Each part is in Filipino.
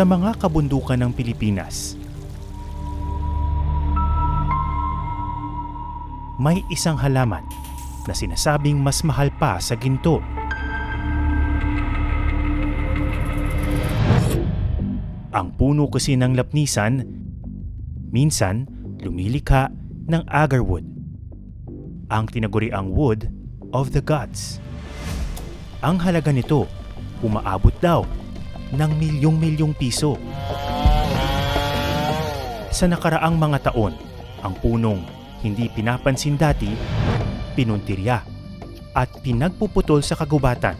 Sa mga kabundukan ng Pilipinas, may isang halaman na sinasabing mas mahal pa sa ginto. Ang puno kasi ng lapnisan, minsan lumilikha ng agarwood. Ang tinaguriang wood of the gods. Ang halaga nito, umaabot daw ng milyong-milyong piso. Sa nakaraang mga taon, ang punong hindi pinapansin dati, pinuntirya at pinagpuputol sa kagubatan.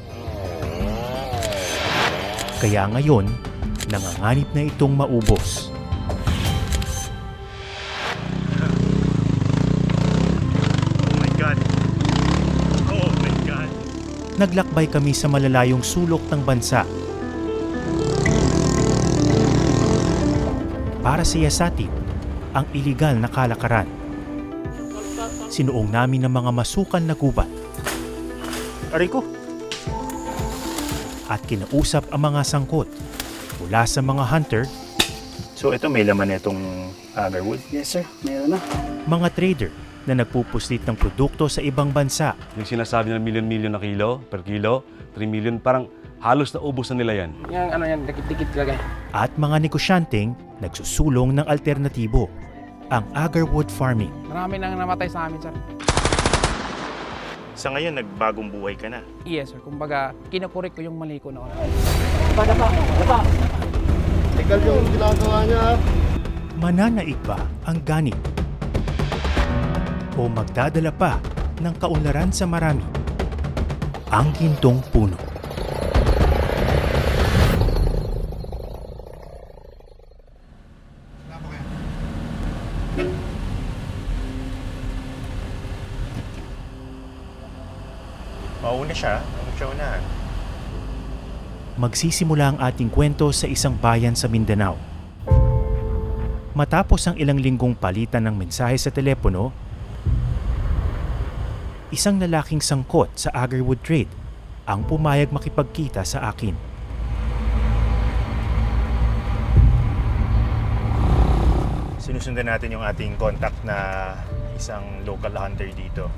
Kaya ngayon, nanganganib na itong maubos. Oh my God. Oh my God. Naglakbay kami sa malalayong sulok ng bansa. Para siyasatin ang iligal na kalakaran. Sinuong namin ng mga masukan na gubat. Aray ko! At kinausap ang mga sangkot mula sa mga hunter, So ito may laman na itong agarwood. Yes sir, meron na. mga trader na nagpupuslit ng produkto sa ibang bansa Yung sinasabi na million-million na kilo, per kilo, 3 million, parang halos na ubos na nila yan. Yung ano yan, dikit-dikit talaga. at mga negosyanteng nagsusulong ng alternatibo, ang agarwood farming. Marami nang namatay sa amin, sir. Sa ngayon, nagbagong buhay ka na. Yes, sir. Kumbaga, kinukurik ko yung mali ko noon. Legal yung ginagawa niya. Mananaig ba ang ganit? O magdadala pa ng kaunlaran sa marami? Ang gintong puno. Mauna siya. Ano siya unahan? Magsisimula ang ating kwento sa isang bayan sa Mindanao. Matapos ang ilang linggong palitan ng mensahe sa telepono, isang lalaking sangkot sa agarwood trade ang pumayag makipagkita sa akin. Sinusundan natin yung ating contact na isang local hunter dito.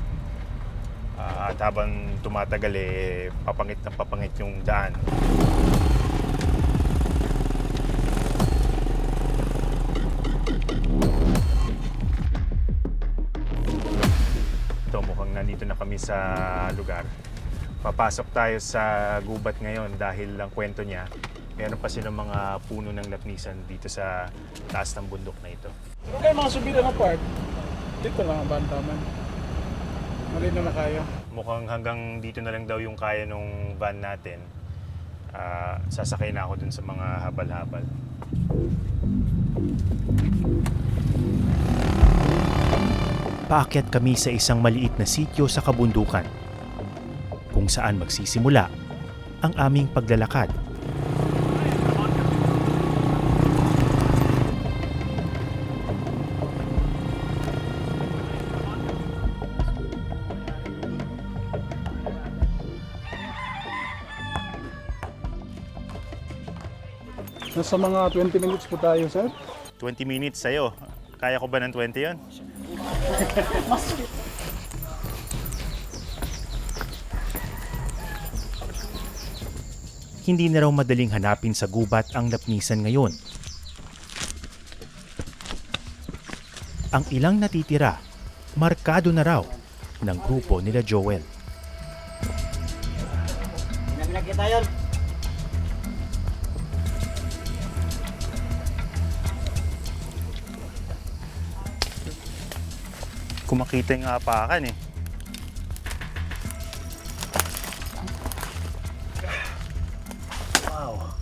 Ah, at habang tumatagal eh, papangit na papangit yung daan. Ito mukhang nandito na kami sa lugar. Papasok tayo sa gubat ngayon dahil ang kwento niya, meron pa silang mga puno ng lapnisan dito sa taas ng bundok na ito. Ano kayo mga subira na part? Dito lang ang bantaman. Mali na na kaya. Mukhang hanggang dito na lang daw yung kaya nung van natin. Ah, sasakay na ako dun sa mga habal-habal. Paakyat kami sa isang maliit na sityo sa kabundukan kung saan magsisimula ang aming paglalakad. Nasa mga 20 minutes po tayo, sir. 20 minutes sa'yo. Kaya ko ba ng 20 yon? Hindi na raw madaling hanapin sa gubat ang lapnisan ngayon. Ang ilang natitira, markado na raw ng grupo nila Joel. Kumakita yung apakan eh. Wow.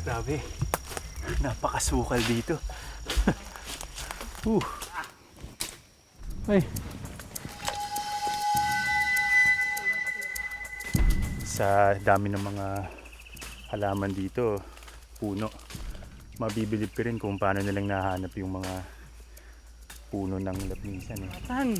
Grabe. Napakasukal dito. uh. Ay, Sa dami ng mga halaman dito, puno. Mabibilib ka rin kung paano nilang nahanap yung mga puno ng lapnisan eh. Saan?